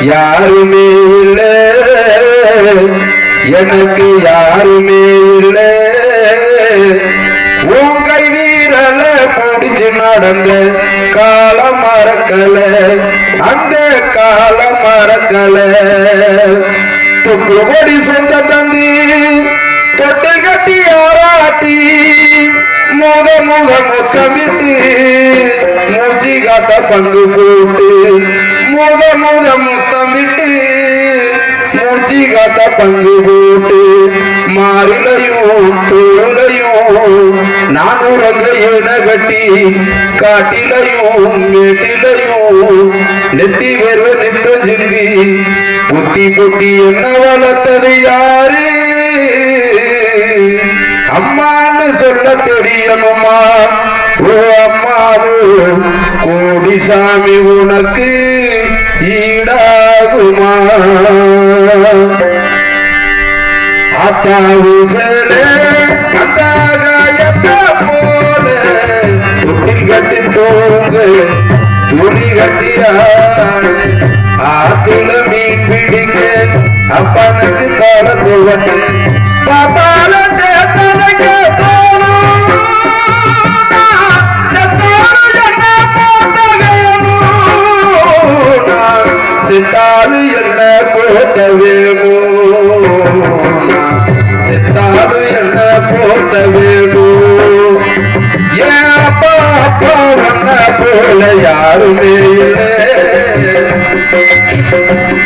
யாருமே இல்லை. எனக்கு யாருமே இல்லை. உங்கள் வீரல படிச்சு நடந்த காலம் மறக்கல. அந்த காலம் மறக்கல. துக்குபடி சொந்த தந்தி தொட்டு கட்டி ஆராட்டி முக முக முத்தமிட்டு மூச்சு காட்ட பங்கு போட்டு முக முக முத்தமிட்டு மூச்சு காட்ட பங்கு போட்டு மாறிலையும் தோளையும் நான் உறங்க கட்டி காட்டிலையும் மேட்டிலையும் நெத்தி வேர்வ நின்ற ஜிந்தி புத்தி புத்தி என்ன வளர்த்தது யாரு? அம்மான்னு சொல்ல தெரியணுமா? ஓ அம்மாவு கோடி சாமி உனக்கு ஈடாகுமா? அத்தாவு சேலே அந்த போல தொட்டில் கட்டி தோன்று துணி கட்டியாடு. ஆத்துல மீன் பிடிக்க அப்பனுக்கு கால துவட்டு பாப்பால சேத்தனைக்க யாருமே இல்லை.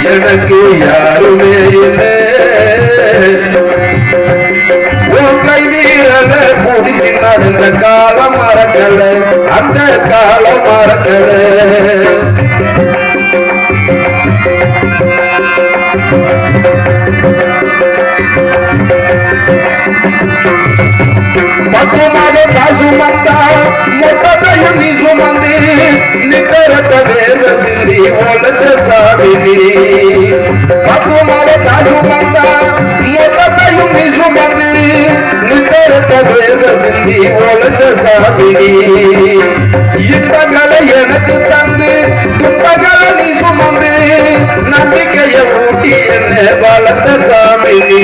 எனக்கு யாருமே இல்லை. உன் கை வீரல நடந்த காலம் மறக்கல. அந்த காலம் மறக்கல. நிக்கரத்த வேத சிந்தி ஒலச்ச சாவினி பத்து மாதம் காசு வந்தா மொத்தத்தையும் நீ சுமந்து நிக்கரத்த வேத சிந்தி ஒலச்ச சாவினி இன்பங்களை எனக்கு தந்து துன்பங்களை நீ சுமந்து நம்பிக்கைய ஊட்டி என்ன வளர்த்த சாமி நீ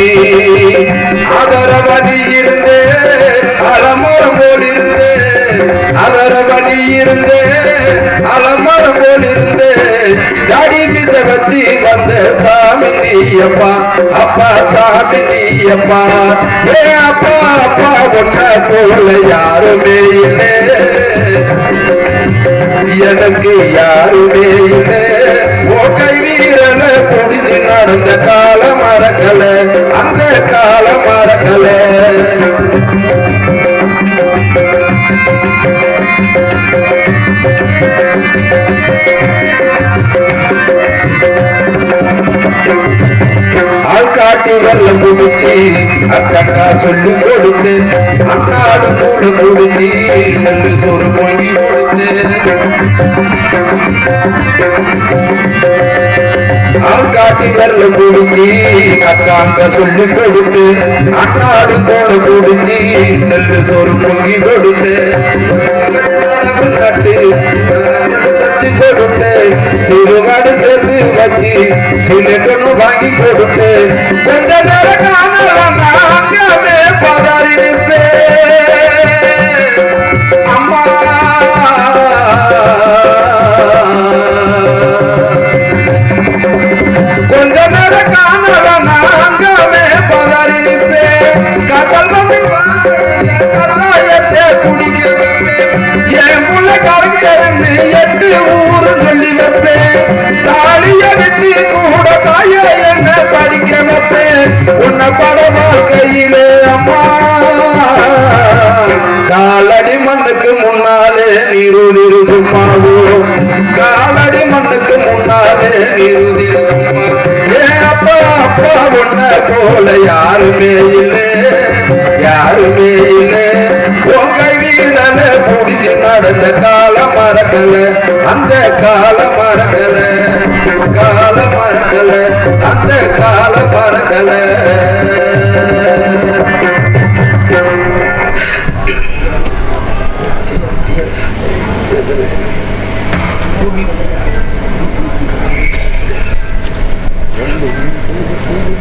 அதரவதி அலமரம் போல் இருந்தே தாடி பிச வச்சு வந்த சாமி நீயப்பா அப்பா சாமி நீயப்பா ஏ அப்பா அப்பா ஒன்ன போல யாருமே இல்லை. எனக்கு யாருமே இல்லை. ஓ கை வீரல பிடிச்சு நடந்த காலம் மறக்கல அந்த காலம் மறக்கல. ஆள்காட்டி வெள்ள முடிச்சு அக்கா சொல்லி கொடுத்து அண்ணாடு கூட முடிச்சு நெல்லு சோறு பொங்கி கொடுத்து ஆள்காட்டி வெள்ள முடிச்சு அக்காங்க சொல்லி கொடுத்து அக்காடு கூட குடிச்சி நல்ல சோறு பொங்கி கொடுத்து கட்டு கொடுத்து சிறுவா যাচ্ছি সিলেটে নুভাগি করতে। বন্ধের কানা নিতে மண்ணுக்கு முன்னாலே நீருதிரு சும்மாவோ காலடி மண்ணுக்கு முன்னாலே நீருதிரு ஏ அப்பா அப்பா ஒன்ன போல யாருமே இல்லை. யாருமே இல்லை. உங்கை வீரல புடிச்சு நடந்த காலம் மறக்கல. அந்த காலம் மறக்கல. Thank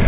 you.